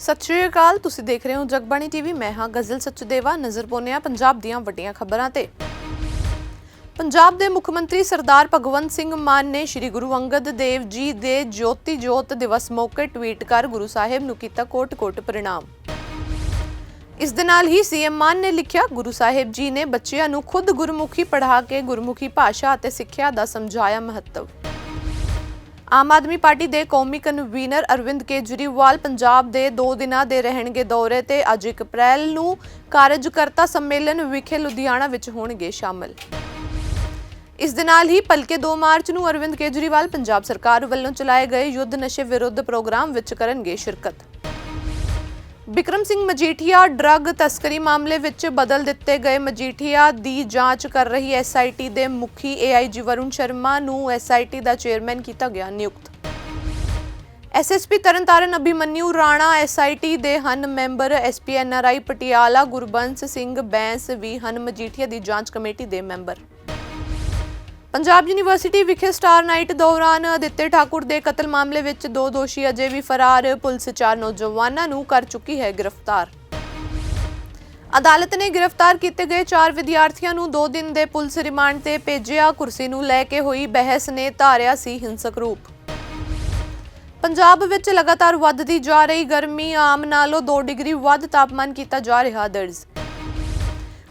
ਸਤਿ ਸ਼੍ਰੀ ਅਕਾਲ, ਤੁਸੀਂ ਦੇਖ ਰਹੇ ਹੋ ਜਗਬਾਣੀ ਟੀਵੀ। ਮੈਂ ਹਾਂ ਗਜ਼ਲ ਸਚਦੇਵਾ, ਨਜ਼ਰ ਪਾਉਂਦੇ ਹਾਂ ਪੰਜਾਬ ਦੀਆਂ ਵੱਡੀਆਂ ਖਬਰਾਂ ਤੇ। ਪੰਜਾਬ ਦੇ ਮੁੱਖ ਮੰਤਰੀ ਸਰਦਾਰ ਭਗਵੰਤ ਸਿੰਘ ਮਾਨ ਨੇ ਸ੍ਰੀ ਗੁਰੂ ਅੰਗਦ ਦੇਵ ਜੀ ਦੇ ਜੋਤੀ ਜੋਤ ਦਿਵਸ ਮੌਕੇ ਟਵੀਟ ਕਰ ਗੁਰੂ ਸਾਹਿਬ ਨੂੰ ਕੀਤਾ ਕੋਟ-ਕੋਟ ਪ੍ਰਣਾਮ। ਇਸ ਦੇ ਨਾਲ ਹੀ ਸੀਐਮ ਮਾਨ ਨੇ ਲਿਖਿਆ, ਗੁਰੂ ਸਾਹਿਬ ਜੀ ਨੇ ਬੱਚਿਆਂ ਨੂੰ ਖੁਦ ਗੁਰਮੁਖੀ ਪੜ੍ਹਾ ਕੇ ਗੁਰਮੁਖੀ ਭਾਸ਼ਾ ਅਤੇ ਸਿੱਖਿਆ ਦਾ ਸਮਝਾਇਆ ਮਹੱਤਵ। ਆਮ ਆਦਮੀ ਪਾਰਟੀ ਦੇ ਕੌਮੀ ਕਨਵੀਨਰ ਅਰਵਿੰਦ ਕੇਜਰੀਵਾਲ ਪੰਜਾਬ ਦੇ 2 ਦਿਨਾਂ ਦੇ ਰਹਿਣਗੇ ਦੌਰੇ ਤੇ ਅੱਜ 1 ਅਪ੍ਰੈਲ ਨੂੰ ਕਾਰਜਕਰਤਾ ਸੰਮੇਲਨ ਵਿਖੇ ਲੁਧਿਆਣਾ ਵਿੱਚ ਹੋਣਗੇ ਸ਼ਾਮਲ। ਇਸ ਦੇ ਨਾਲ ਹੀ ਭਲਕੇ 2 ਮਾਰਚ ਨੂੰ ਅਰਵਿੰਦ ਕੇਜਰੀਵਾਲ ਪੰਜਾਬ ਸਰਕਾਰ ਵੱਲੋਂ ਚਲਾਏ ਗਏ ਯੁੱਧ ਨਸ਼ੇ ਵਿਰੁੱਧ ਪ੍ਰੋਗਰਾਮ ਵਿੱਚ ਕਰਨਗੇ ਸ਼ਿਰਕਤ। ਬਿਕਰਮ ਸਿੰਘ ਮਜੀਠੀਆ ਡਰੱਗ ਤਸਕਰੀ ਮਾਮਲੇ ਵਿੱਚ ਬਦਲ ਦਿੱਤੇ ਗਏ। ਮਜੀਠੀਆ ਦੀ ਜਾਂਚ ਕਰ ਰਹੀ ਐਸਆਈਟੀ ਦੇ ਮੁਖੀ ਏਆਈਜੀ ਵਰੁਣ ਸ਼ਰਮਾ ਨੂੰ ਐਸਆਈਟੀ ਦਾ ਚੇਅਰਮੈਨ ਕੀਤਾ ਗਿਆ ਨਿਯੁਕਤ। ਐਸਐਸਪੀ ਤਰਨਤਾਰਨ ਅਭਿਮਨਿਊ ਰਾਣਾ ਐਸਆਈਟੀ ਦੇ ਹਨ member. SP NRI Patiala Gurbans Singh Bains ਵੀ ਹਨ। ਮਜੀਠੀਆ ਦੀ ਜਾਂਚ ਕਮੇਟੀ ਦੇ ਮੈਂਬਰ। ਪੰਜਾਬ ਯੂਨੀਵਰਸਿਟੀ ਵਿਖੇ ਸਟਾਰ ਨਾਈਟ ਦੌਰਾਨ ਅਦਿੱਤੇ ਠਾਕੁਰ ਦੇ ਕਤਲ ਮਾਮਲੇ ਵਿੱਚ ਦੋ ਦੋਸ਼ੀ ਅਜੇ ਵੀ ਫਰਾਰ, ਪੁਲਿਸ ਚਾਰ ਨੌਜਵਾਨਾਂ ਨੂੰ ਕਰ ਚੁੱਕੀ ਹੈ ਗ੍ਰਿਫਤਾਰ। ਅਦਾਲਤ ਨੇ ਗ੍ਰਿਫਤਾਰ ਕੀਤੇ ਗਏ ਚਾਰ ਵਿਦਿਆਰਥੀਆਂ ਨੂੰ 2 ਦਿਨ ਦੇ ਪੁਲਿਸ ਰਿਮਾਂਡ ਤੇ ਭੇਜਿਆ, ਕੁਰਸੀ ਨੂੰ ਲੈ ਕੇ ਹੋਈ ਬਹਿਸ ਨੇ ਧਾਰਿਆ ਸੀ ਹਿੰਸਕ ਰੂਪ। ਪੰਜਾਬ ਵਿੱਚ ਲਗਾਤਾਰ ਵੱਧਦੀ ਜਾ ਰਹੀ ਗਰਮੀ, ਆਮ ਨਾਲੋਂ 2 ਡਿਗਰੀ ਵੱਧ ਤਾਪਮਾਨ ਕੀਤਾ ਜਾ ਰਿਹਾ ਦਰਜ।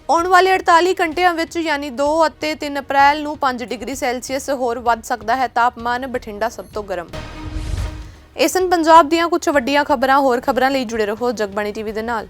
ਆਉਣ ਵਾਲੇ 48 ਘੰਟਿਆਂ ਵਿੱਚ ਯਾਨੀ 2 ਅਤੇ 3 ਅਪ੍ਰੈਲ ਨੂੰ 5 ਡਿਗਰੀ ਸੈਲਸੀਅਸ ਹੋਰ ਵੱਧ ਸਕਦਾ ਹੈ। ਤਾਪਮਾਨ ਬਠਿੰਡਾ ਸਭ ਤੋਂ ਗਰਮ। ਇਸਨ ਪੰਜਾਬ ਦੀਆਂ ਕੁਝ ਵੱਡੀਆਂ ਖਬਰਾਂ, ਹੋਰ ਖਬਰਾਂ ਲਈ ਜੁੜੇ ਰਹੋ ਜਗਬਾਣੀ ਟੀਵੀ ਦੇ ਨਾਲ।